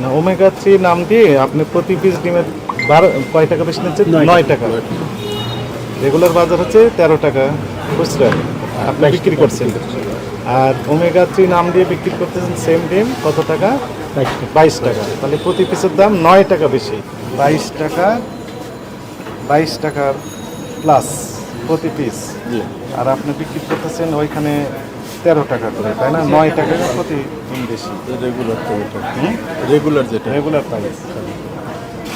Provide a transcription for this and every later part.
না omega three নাম দিয়ে আপনি প্রতি পিস ডিমের বারো কয় টাকা বেশি নিচ্ছেন? নয় টাকা। রেগুলার বাজার হচ্ছে তেরো টাকা খুচরা আপনি বিক্রি করছেন। আর ওমেগা থ্রি নাম দিয়ে বিক্রি করতেছেন সেম ডিম কত টাকা? বাইশ টাকা। তাহলে প্রতি পিসের দাম নয় টাকা বেশি। বাইশ টাকা বাইশ টাকার প্লাস প্রতি পিস আর আপনি বিক্রি করতেছেন ওইখানে তেরো টাকা করে তাই না? নয় টাকা প্রতি দিন বেশি। রেগুলার রেগুলার যেটা। রেগুলার প্রাইস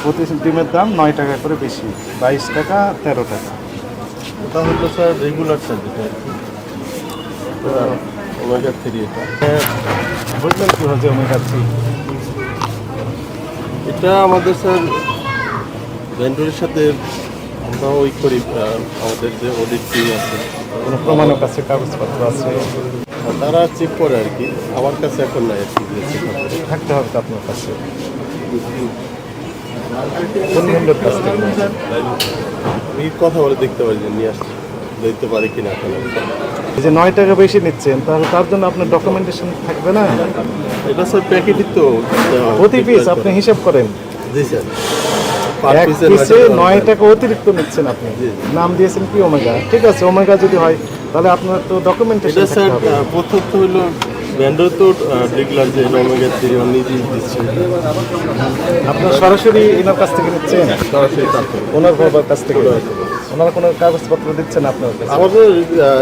প্রতি ডিমের দাম নয় টাকা করে বেশি বাইশ টাকা তেরো টাকা। ওটা হলো স্যার রেগুলারটা যেটা আর কি। ওমেগা থ্রি এটা। বুঝলেন কী হচ্ছে ওমেগা থ্রি এটা আমাদের স্যার ভেন্ডরের সাথে আমরা ওই করি আমাদের যে অডিট টিম আছে। কোনো প্রমাণক আছে কাগজপত্র আছে? তারা চেক করে আর কি। আমার কাছে এখন নাই আর কি। থাকতে হবে আপনার কাছে। কোন ভেন্ডর কাছ থেকে নিয়েছেন? কথা বলে দেখতে পারি যে নিয়ে আসছি। দেখতে পারি কিনা এখন যে নয় টাকা বেশি নিচ্ছেন তাহলে তার জন্য আপনার ডকুমেন্টেশন থাকবে না? এটা স্যার প্যাকেটই তো প্রতি পিস আপনি হিসাব করেন। জি স্যার। এক পিসে নয় টাকা। অতিরিক্ত নিচ্ছেন আপনি। নাম দিয়েছেন কি ওমেগা? ঠিক আছে ওমেগা যদি হয় তাহলে আপনার তো ডকুমেন্টেশন স্যার প্রথম তো হলো ভেন্ডর তো রেগুলার যে ওমেগা থ্রি নিজেই দিচ্ছে। আপনার সরাসরি এনার কাছ থেকে নিচ্ছেন? সরাসরি ওনার বাবার কাছ থেকে ওনার কোনো কাগজপত্র দিচ্ছেন আপনার কাছে? আমাদের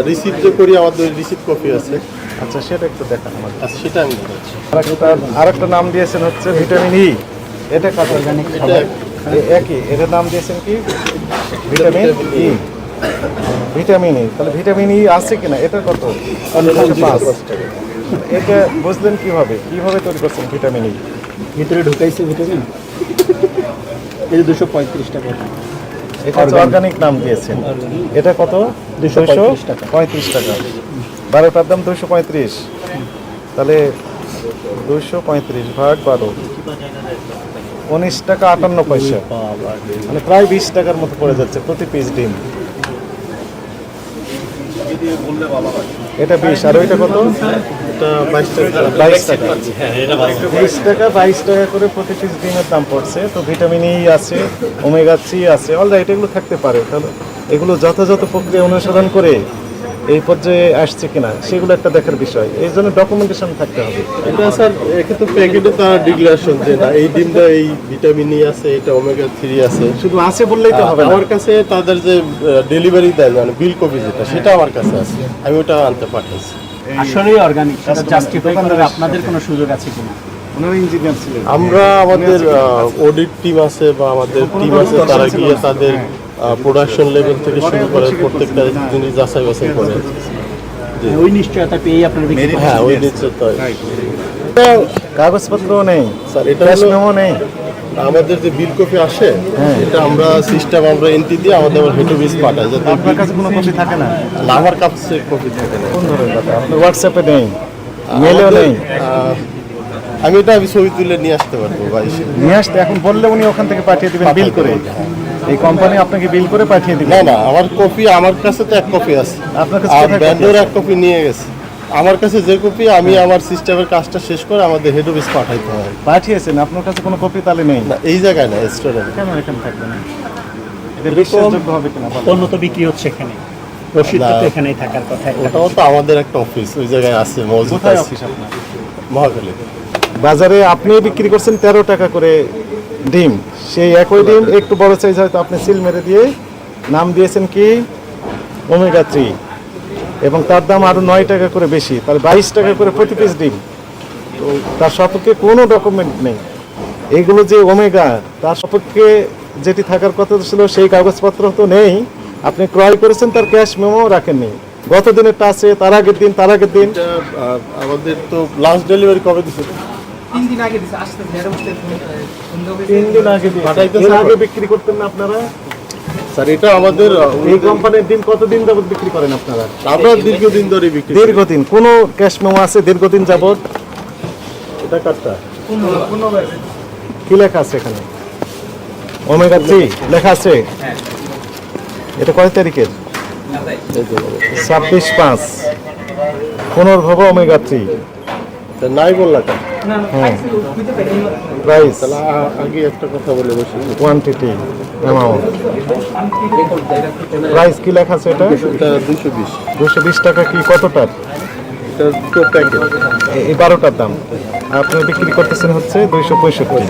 রিসিভ যে করি আমাদের রিসিভ কপি আছে। আচ্ছা সেটা একটু দেখান আমাদের। আর সেটা আমি আরেকটা নাম দিয়েছেন হচ্ছে ভিটামিন ই এটা কত অর্গানিক একই এটার নাম দিয়েছেন কি? Vitamin E. Vitamin E. তাহলে ভিটামিন ই আছে কিনা? এটা কত? এটা বুঝলেন কীভাবে? কীভাবে তৈরি করছেন ভিটামিন ই? ভিতরে ঢুকাইছে ভিটামিন। এই দুশো পঁয়ত্রিশ টাকা। এটা অর্গানিক নাম দিয়েছেন। এটা কত? দুশো টাকা। পঁয়ত্রিশ টাকা। বারোটার দাম দুশো পঁয়ত্রিশ। তাহলে দুশো পঁয়ত্রিশ ভাগ বারো। উনিশ টাকা আটান্ন পয়সা। মানে প্রায় বিশ টাকার মতো পড়ে যাচ্ছে প্রতি পিস ডিম। এটা বিশ আর ওইটা কত? বাইশ টাকা। বাইশ টাকা। বিশ টাকা বাইশ টাকা করে প্রতি পিস ডিমের দাম পড়ছে। তো ভিটামিন ই আছে ওমেগা থ্রি আছে অলরাইট এগুলো থাকতে পারে। তাহলে এগুলো যথাযথ প্রক্রিয়া অনুসরণ করে এই পর্যায়ে আসছে কিনা সেগুলো একটা দেখার বিষয়। এই জন্য ডকুমেন্টেশন থাকতে হবে। এটা স্যার একে তো প্যাকেটে তার ডিক্লারেশন যে না এই ডিমটা এই ভিটামিন ই আছে এটা ওমেগা থ্রি আছে। শুধু আছে বললেই তো হবে আমার কাছে তাদের যে ডেলিভারি দেয় মানে বিল কপি যেটা সেটা আমার কাছে আছে। আমি ওটা আনতে পাঠাইছি। আসলেই অর্গানিক সেটা জাস্টিফাই করার আপনাদের কোনো সুযোগ আছে কিনা? আমরা আমাদের অডিট টিম আছে বা আমাদের টিম আছে তারা গিয়ে তাদের প্রোডাকশন লেভেল থেকে শুরু করে প্রত্যেকটা জিনিস যাচাই বাছাই করে। ওই নিশ্চয়তা পেয়েই আপনারা হ্যাঁ ওই নিশ্চয়তা। কাগজপত্রও নেই স্যার এটা নেই। আমাদের যে বিল কপি আসে এটা আমরা সিস্টেম আমরা এন্ট্রি দিয়ে আমাদের হেড অফিস পাঠাই যাতে আপনার কাছে কোনো কপি থাকে না? আমার কাছে কপি থাকে না। কোন ধরনের কথা আপনার হোয়াটসঅ্যাপে নেই মেলেও নেই। আমি এটা আমি ছবি তুলে নিয়ে আসতে পারব এসে নিয়ে আসতে এখন বললে উনি ওখান থেকে পাঠিয়ে দেবেন বিল করে। এই কোম্পানি আপনাকে বিল করে পাঠিয়ে দিবে। না না আমার কপি আমার কাছে তো এক কপি আছে। আপনার কাছে আর ব্যান্ডের এক কপি নিয়ে গেছে। আমার কাছে যে কপি আমি আমার সিস্টেমের কাজটা শেষ করে আমাদের হেড অফিস পাঠাইতে হয়। পাঠিয়েছেন আপনার কাছে কোনো কপি তাহলে নেই? না এই জায়গায় না রেস্টুরেন্ট কেন এখানে থাকবে না? এটা বিশ্বাসযোগ্য হবে কিনা। পণ্য তো বিক্রি হচ্ছে এখানে। রসিদ তো এখানেই থাকার কথা ওটাও তো আমাদের একটা অফিস ওই জায়গায় আছে মজুদ আছে। অফিস আপনার? মহাকালী বাজারে আপনি বিক্রি করছেন তেরো টাকা করে। ডিম। সেই একই ডিম, একটু বড় সাইজ হয়তো আপনি সিল মেরে দিয়ে নাম দিয়েছেন কি? ওমেগা থ্রি এবং তার দাম আরও নয় টাকা করে বেশি তাহলে বাইশ টাকা করে প্রতি পিস ডিম। তো তার সপক্ষে কোনো ডকুমেন্ট নেই। এগুলো যে ওমেগা তার সপক্ষে যেটি থাকার কথা ছিল সেই কাগজপত্র তো নেই। আপনি ক্রয় করেছেন, তার ক্যাশ মেমো রাখেননি। গত দিনেরটা আছে, তার আগের দিন, তার আগের দিন। আমাদের তো লাস্ট ডেলিভারি কবে দিচ্ছে তিন দিন আগে দিছে আসতে তিন দিন আগে পাঠাইতেছে আগে বিক্রি করতেন না আপনারা? স্যার এটা আমাদের এই কোম্পানির ডিম কতদিন যাবত বিক্রি করেন আপনারা? আমরা দীর্ঘদিন ধরে বিক্রি দীর্ঘদিন কোনো ক্যাশ মেমো আছে দীর্ঘদিন যাবত এটা কাটটা কি লেখা আছে এখানে? ওমেগা থ্রি লেখা আছে? এটা কয় তারিখের? ছাব্বিশ পাঁচ। পুনর্ভব ওমেগা থ্রি তা নাই বললা কেন? হ্যাঁ প্রাইস তাহলে আগে একটা কথা বলে বসি। কোয়ান্টিটি অ্যামাউন্ট প্রাইস কি লেখা আছে এটা? এটা দুশো বিশ। দুশো বিশ টাকা কি? কতটার প্যাকেট এই বারোটার দাম। আপনি বিক্রি করতেছেন হচ্ছে দুইশো পঁয়ষট্টি।